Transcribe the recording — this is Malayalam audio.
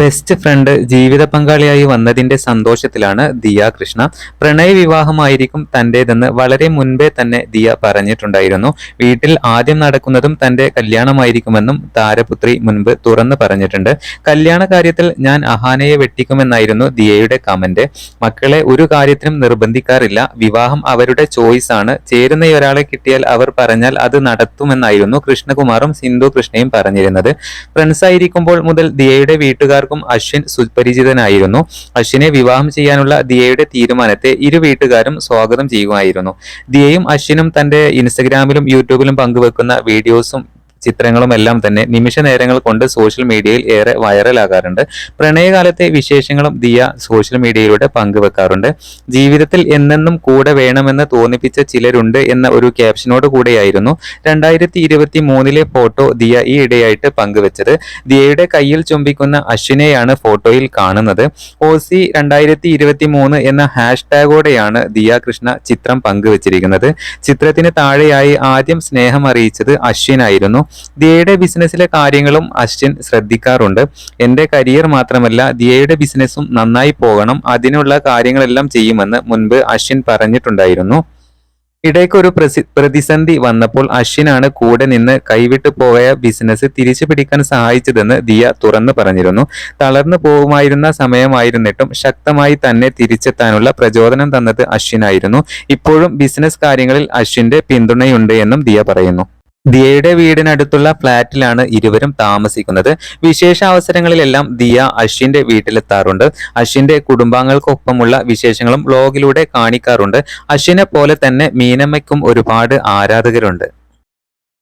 ബെസ്റ്റ് ഫ്രണ്ട് ജീവിത പങ്കാളിയായി വന്നതിന്റെ സന്തോഷത്തിലാണ് ദിയ കൃഷ്ണ. പ്രണയ വിവാഹമായിരിക്കും തന്റേതെന്ന് വളരെ മുൻപേ തന്നെ ദിയ പറഞ്ഞിട്ടുണ്ടായിരുന്നു. വീട്ടിൽ ആദ്യം നടക്കുന്നതും തന്റെ കല്യാണമായിരിക്കുമെന്നും താരപുത്രി മുൻപ് തുറന്നു പറഞ്ഞിട്ടുണ്ട്. കല്യാണ കാര്യത്തിൽ ഞാൻ അഹാനയെ വെട്ടിക്കുമെന്നായിരുന്നു ദിയയുടെ കമന്റ്. മക്കളെ ഒരു കാര്യത്തിനും നിർബന്ധിക്കാറില്ല. വിവാഹം അവരുടെ ചോയ്സ് ആണ്. ചേരുന്ന ഒരാളെ കിട്ടിയാൽ അവർ പറഞ്ഞാൽ അത് നടത്തുമെന്നായിരുന്നു കൃഷ്ണകുമാറും സിന്ധു കൃഷ്ണയും പറഞ്ഞിരുന്നത്. ഫ്രണ്ട്സ് ആയിരിക്കുമ്പോൾ മുതൽ ദിയയുടെ വീട്ടുകാർക്കും അശ്വിൻ സുപരിചിതനായിരുന്നു. അശ്വിനെ വിവാഹം ചെയ്യാനുള്ള ദിയയുടെ തീരുമാനത്തെ ഇരു വീട്ടുകാരും സ്വാഗതം ചെയ്യുമായിരുന്നു. ദിയയും അശ്വിനും തന്റെ ഇൻസ്റ്റഗ്രാമിലും യൂട്യൂബിലും പങ്കുവെക്കുന്ന വീഡിയോസും ചിത്രങ്ങളും എല്ലാം തന്നെ നിമിഷ നേരങ്ങൾ കൊണ്ട് സോഷ്യൽ മീഡിയയിൽ ഏറെ വൈറലാകാറുണ്ട് പ്രണയകാലത്തെ വിശേഷങ്ങളും ദിയ സോഷ്യൽ മീഡിയയിലൂടെ പങ്കുവെക്കാറുണ്ട്. ജീവിതത്തിൽ എന്നെന്നും കൂടെ വേണമെന്ന് തോന്നിപ്പിച്ച ചിലരുണ്ട് എന്ന ഒരു ക്യാപ്ഷനോട് കൂടെയായിരുന്നു രണ്ടായിരത്തി ഇരുപത്തി മൂന്നിലെ ഫോട്ടോ ദിയ ഈ ഇടയായിട്ട് പങ്കുവെച്ചത്. ദിയയുടെ കയ്യിൽ ചുംബിക്കുന്ന അശ്വിനെയാണ് ഫോട്ടോയിൽ കാണുന്നത്. ഓസി രണ്ടായിരത്തി ഇരുപത്തി മൂന്ന് എന്ന ഹാഷ്ടാഗോടെയാണ് ദിയ കൃഷ്ണ ചിത്രം പങ്കുവച്ചിരിക്കുന്നത്. ചിത്രത്തിന് താഴെയായി ആദ്യം സ്നേഹം അറിയിച്ചത് അശ്വിനായിരുന്നു. ദിയയുടെ ബിസിനസ്സിലെ കാര്യങ്ങളും അശ്വിൻ ശ്രദ്ധിക്കാറുണ്ട്. എന്റെ കരിയർ മാത്രമല്ല ദിയയുടെ ബിസിനസ്സും നന്നായി പോകണം അതിനുള്ള കാര്യങ്ങളെല്ലാം ചെയ്യുമെന്ന് മുൻപ് അശ്വിൻ പറഞ്ഞിട്ടുണ്ടായിരുന്നു. ഇടയ്ക്ക് ഒരു പ്രതിസന്ധി വന്നപ്പോൾ അശ്വിനാണ് കൂടെ നിന്ന് കൈവിട്ടു പോയ ബിസിനസ് തിരിച്ചു പിടിക്കാൻ സഹായിച്ചതെന്ന് ദിയ തുറന്നു പറഞ്ഞിരുന്നു. തളർന്നു പോകുമായിരുന്ന സമയമായിരുന്നിട്ടും ശക്തമായി തന്നെ തിരിച്ചെത്താനുള്ള പ്രചോദനം തന്നത് അശ്വിനായിരുന്നു ഇപ്പോഴും ബിസിനസ് കാര്യങ്ങളിൽ അശ്വിന്റെ പിന്തുണയുണ്ട് എന്നും ദിയ പറയുന്നു. ദിയയുടെ വീടിനടുത്തുള്ള ഫ്ളാറ്റിലാണ് ഇരുവരും താമസിക്കുന്നത്. വിശേഷ അവസരങ്ങളിലെല്ലാം ദിയ അശ്വിന്റെ വീട്ടിലെത്താറുണ്ട്. അശ്വിന്റെ കുടുംബാംഗങ്ങൾക്കൊപ്പമുള്ള വിശേഷങ്ങളും വ്ലോഗിലൂടെ കാണിക്കാറുണ്ട്. അശ്വിനെ പോലെ തന്നെ മീനമ്മയ്ക്കും ഒരുപാട് ആരാധകരുണ്ട്.